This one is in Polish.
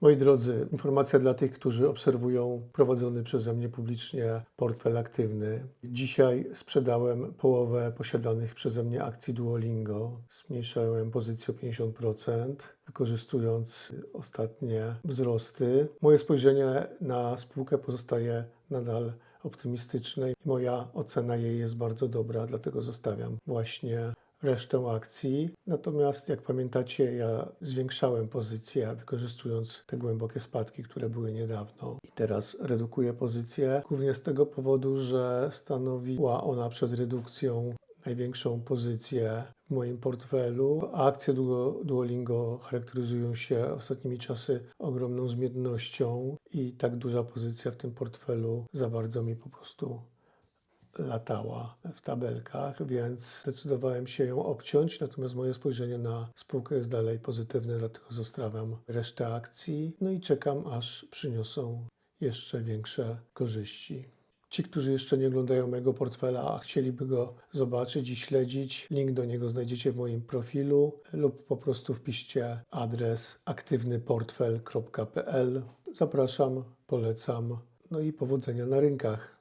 Moi drodzy, informacja dla tych, którzy obserwują prowadzony przeze mnie publicznie portfel aktywny. Dzisiaj sprzedałem połowę posiadanych przeze mnie akcji Duolingo. Zmniejszyłem pozycję o 50%, wykorzystując ostatnie wzrosty. Moje spojrzenie na spółkę pozostaje nadal optymistyczne i moja ocena jej jest bardzo dobra, dlatego zostawiam właśnie resztę akcji. Natomiast jak pamiętacie, ja zwiększałem pozycję, wykorzystując te głębokie spadki, które były niedawno. I teraz redukuję pozycję głównie z tego powodu, że stanowiła ona przed redukcją największą pozycję w moim portfelu. Akcje Duo- Duolingo charakteryzują się ostatnimi czasy ogromną zmiennością i tak duża pozycja w tym portfelu za bardzo mi po prostu latała w tabelkach, więc zdecydowałem się ją obciąć, natomiast moje spojrzenie na spółkę jest dalej pozytywne, dlatego zostawiam resztę akcji, no i czekam, aż przyniosą jeszcze większe korzyści. Ci, którzy jeszcze nie oglądają mojego portfela, a chcieliby go zobaczyć i śledzić, link do niego znajdziecie w moim profilu lub po prostu wpiszcie adres aktywnyportfel.pl. Zapraszam, polecam, no i powodzenia na rynkach.